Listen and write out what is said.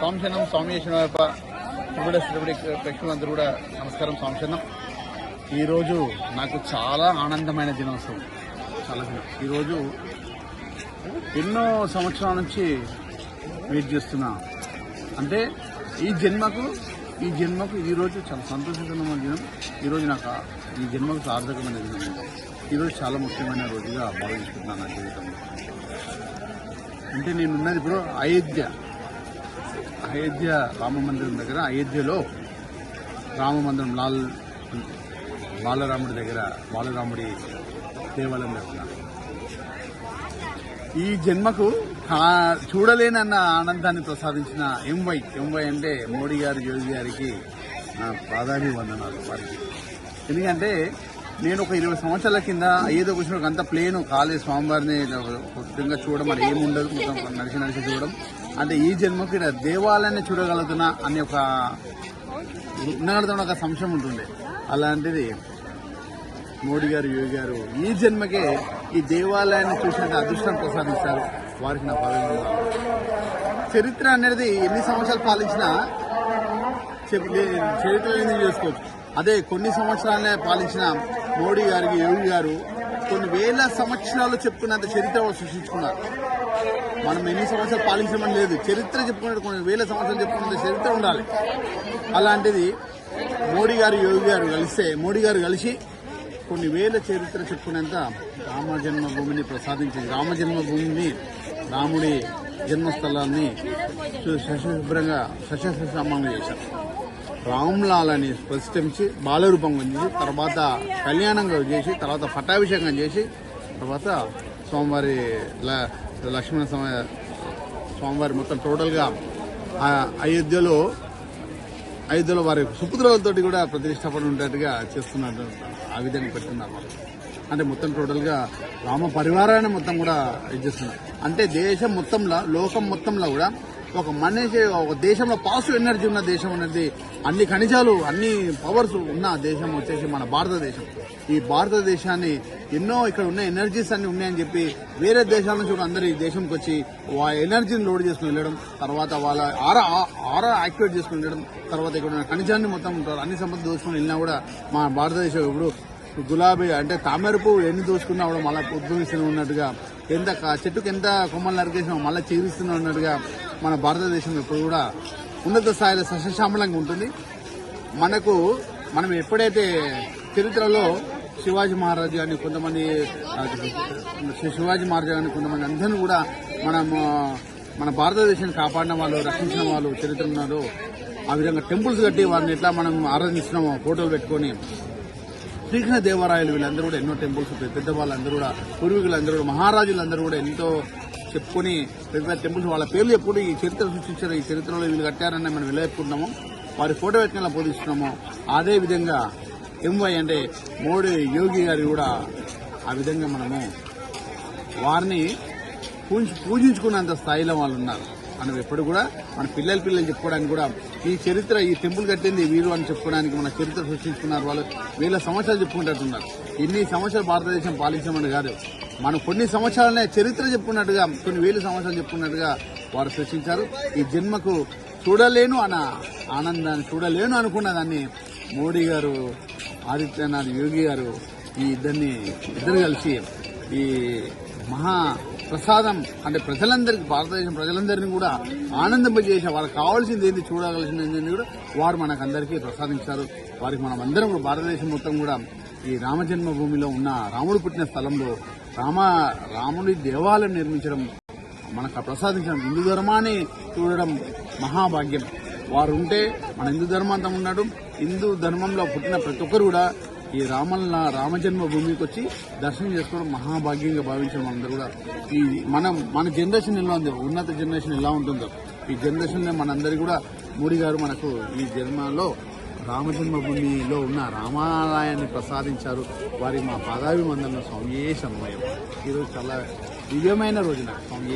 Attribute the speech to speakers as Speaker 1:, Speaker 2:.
Speaker 1: స్వామిశనం స్వామి వైపు త్రిపుడ శ్రీపుడి ప్రేక్షకులందరూ కూడా నమస్కారం స్వామిశనం ఈరోజు నాకు చాలా ఆనందమైన దినోత్సవం. చాలా దినం. ఈరోజు ఎన్నో సంవత్సరాల నుంచి వెయిట్ చేస్తున్నా. అంటే ఈ జన్మకు ఈ జన్మకు ఈరోజు చాలా సంతోషకరమైన దినం. ఈరోజు నాకు ఈ జన్మకు సార్థకమైన దినం. ఈరోజు చాలా ముఖ్యమైన రోజుగా భావించుకుంటున్నాను నా జీవితంలో. అంటే నేను ఉన్నది ఇప్పుడు అయోధ్య అయోధ్య రామ మందిరం దగ్గర అయోధ్యలో రామ మందిరం లాల్ బాలరాముడి దగ్గర బాలరాముడి దేవాలయం దగ్గర ఈ జన్మకు చూడలేనన్న ఆనందాన్ని ప్రసాదించిన ఎంవై ఎంవై అంటే మోడీ గారి యోగి గారికి నా ప్రాధాన్య వందనాలు వారికి. ఎందుకంటే నేను ఒక ఇరవై సంవత్సరాల కింద ఏదో కూర్చుని అంత ప్లేన్ కాలే స్వామివారిని కొద్దిగా చూడడం మరి ఏముండదు ఉండదు మొత్తం నడిచి నడిచి చూడడం. అంటే ఈ జన్మకి దేవాలయాన్ని చూడగలుగుతున్నా అనే ఒక ఉండగలుగుతున్న ఒక సంశయం ఉంటుండే. అలాంటిది మోడీ గారు యోగి గారు ఈ జన్మకే ఈ దేవాలయాన్ని చూసినంత అదృష్టం ప్రసాదిస్తారు. వారికి నా పాలన చరిత్ర అనేది ఎన్ని సంవత్సరాలు పాలించినా చెప్- చరిత్ర చేసుకోవచ్చు. అదే కొన్ని సంవత్సరాలే పాలించిన మోడీ గారికి యోగి గారు కొన్ని వేల సంవత్సరాలు చెప్పుకున్నంత చరిత్ర సృష్టించుకున్నారు. మనం ఎన్ని సంవత్సరాలు పాలించమని లేదు. చరిత్ర చెప్పుకున్నట్టు కొన్ని వేల సంవత్సరాలు చెప్పుకున్నంత చరిత్ర ఉండాలి. అలాంటిది మోడీ గారు యోగి గారు కలిస్తే మోడీ గారు కలిసి కొన్ని వేల చరిత్ర చెప్పుకునేంత రామ జన్మభూమిని ప్రసాదించింది రామ జన్మభూమిని రాముడి జన్మస్థలాన్ని సశుభ్రంగా శశశుభ్రంగా శశశమంగా చేశారు. రామ్లాల్ అని ప్రతిష్ఠించి బాలరూపంగా చేసి తర్వాత కళ్యాణంగా చేసి తర్వాత పట్టాభిషేకం చేసి తర్వాత స్వామివారి లక్ష్మణ సమయ స్వామివారి మొత్తం టోటల్గా అయోధ్యలో అయోధ్యలో వారి సుపుత్రులతో కూడా ప్రతిష్టాపన ఉండేట్టుగా చేస్తున్నారు. ఆ విధంగా పెడుతున్నారు అంటే మొత్తం టోటల్గా రామ పరివారాన్ని మొత్తం కూడా ఇది చేస్తున్నారు. అంటే దేశం మొత్తంలో లోకం మొత్తంలో కూడా ఒక మనిషి ఒక దేశంలో పాజిటివ్ ఎనర్జీ ఉన్న దేశం అనేది అన్ని ఖనిజాలు అన్ని పవర్స్ ఉన్న దేశం వచ్చేసి మన భారతదేశం. ఈ భారతదేశాన్ని ఎన్నో ఇక్కడ ఉన్న ఎనర్జీస్ అన్ని ఉన్నాయని చెప్పి వేరే దేశాల నుంచి కూడా అందరు ఈ దేశంకి వచ్చి ఆ ఎనర్జీని లోడ్ చేసుకుని వెళ్ళడం తర్వాత వాళ్ళ ఆరా ఆరా యాక్టివేట్ చేసుకుని వెళ్ళడం తర్వాత ఇక్కడ ఉన్న ఖనిజాన్ని మొత్తం ఉంటారు అన్ని సంపద దోచుకుని వెళ్ళినా కూడా మా భారతదేశం ఇప్పుడు గులాబీ అంటే తామర పువ్వు ఎన్ని దోచుకున్నా కూడా మళ్ళీ ఉద్భవిస్తూనే ఉన్నట్టుగా ఎంత చెట్టుకు ఎంత కొమ్మలు నరికేసినా మళ్ళీ చీరుస్తూనే ఉన్నట్టుగా మన భారతదేశం ఎప్పుడు కూడా ఉన్నత స్థాయిలో సస్యశ్యామలంగా ఉంటుంది. మనకు మనం ఎప్పుడైతే చరిత్రలో శివాజీ మహారాజు అని కొంతమంది శివాజీ మహారాజు అని కొంతమంది అందరినీ కూడా మనము మన భారతదేశాన్ని కాపాడిన వాళ్ళు రక్షించిన వాళ్ళు చరిత్ర ఉన్నారు ఆ విధంగా టెంపుల్స్ కట్టి వారిని ఎట్లా మనం ఆరాధిస్తున్నామో ఫోటోలు పెట్టుకొని శ్రీకృష్ణ దేవరాయలు వీళ్ళందరూ కూడా ఎన్నో టెంపుల్స్ పెద్ద పెద్ద వాళ్ళందరూ కూడా పూర్వీకులందరూ కూడా మహారాజులందరూ కూడా ఎంతో చెప్పుకొని పెద్ద టెంపుల్స్ వాళ్ళ పేర్లు ఎప్పుడు ఈ చరిత్ర సృష్టించారు. ఈ చరిత్రలో వీళ్ళు కట్టారని మనం వెళ్ళేపుకున్నాము వారి ఫోటో పెట్టుకుని పోదిస్తున్నాము అదే విధంగా ఎంవై అంటే మోడీ యోగి గారి కూడా ఆ విధంగా మనము వారిని పూజి పూజించుకున్నంత స్థాయిలో వాళ్ళు ఉన్నారు. మనం ఎప్పుడు కూడా మన పిల్లల పిల్లలు చెప్పుకోవడానికి కూడా ఈ చరిత్ర ఈ టెంపుల్ కట్టింది వీరు అని చెప్పుకోవడానికి మన చరిత్ర సృష్టించుకున్నారు వాళ్ళు. వీళ్ళ సంవత్సరాలు చెప్పుకుంటున్నారు ఇన్ని సంవత్సరాలు భారతదేశం పాలించమని కాదు. మనం కొన్ని సంవత్సరాలనే చరిత్ర చెప్పుకున్నట్టుగా కొన్ని వేల సంవత్సరాలు చెప్పుకున్నట్టుగా వారు సృష్టించారు. ఈ జన్మకు చూడలేను అన్న ఆనందాన్ని చూడలేను అనుకున్న దాన్ని మోడీ గారు ఆదిత్యనాథ్ యోగి గారు ఈ ఇద్దరిని ఇద్దరు కలిసి ఈ మహా ప్రసాదం అంటే ప్రజలందరికీ భారతదేశం ప్రజలందరినీ కూడా ఆనందింపజేసే వాళ్ళకి కావాల్సింది ఏంటి చూడగలసింది ఏంటి కూడా వారు మనకు అందరికీ ప్రసాదించారు. వారికి మనం అందరం కూడా భారతదేశం మొత్తం కూడా ఈ రామజన్మభూమిలో ఉన్న రాముడు పుట్టిన స్థలంలో రామ రాముడి దేవాలయం నిర్మించడం మనకు ప్రసాదించడం హిందూ ధర్మాన్ని చూడడం మహాభాగ్యం. వారు ఉంటే మన హిందూ ధర్మాంతం ఉన్నాడు. హిందూ ధర్మంలో పుట్టిన ప్రతి ఒక్కరు కూడా ఈ రామల్ల రామజన్మ భూమికి వచ్చి దర్శనం చేసుకోవడం మహాభాగ్యంగా భావించడం అందరూ కూడా. ఈ మనం మన జనరేషన్ ఎలా ఉంది? ఉన్నత జనరేషన్ ఎలా ఉంటుందో. ఈ జనరేషన్లో మనందరికీ కూడా మోడీ గారు మనకు ఈ జన్మలో రామజన్మభూమిలో ఉన్న రామాలయాన్ని ప్రసాదించారు. వారి మా పాదాభివందన స్వామి సమయం ఈరోజు చాలా దివ్యమైన రోజున స్వామి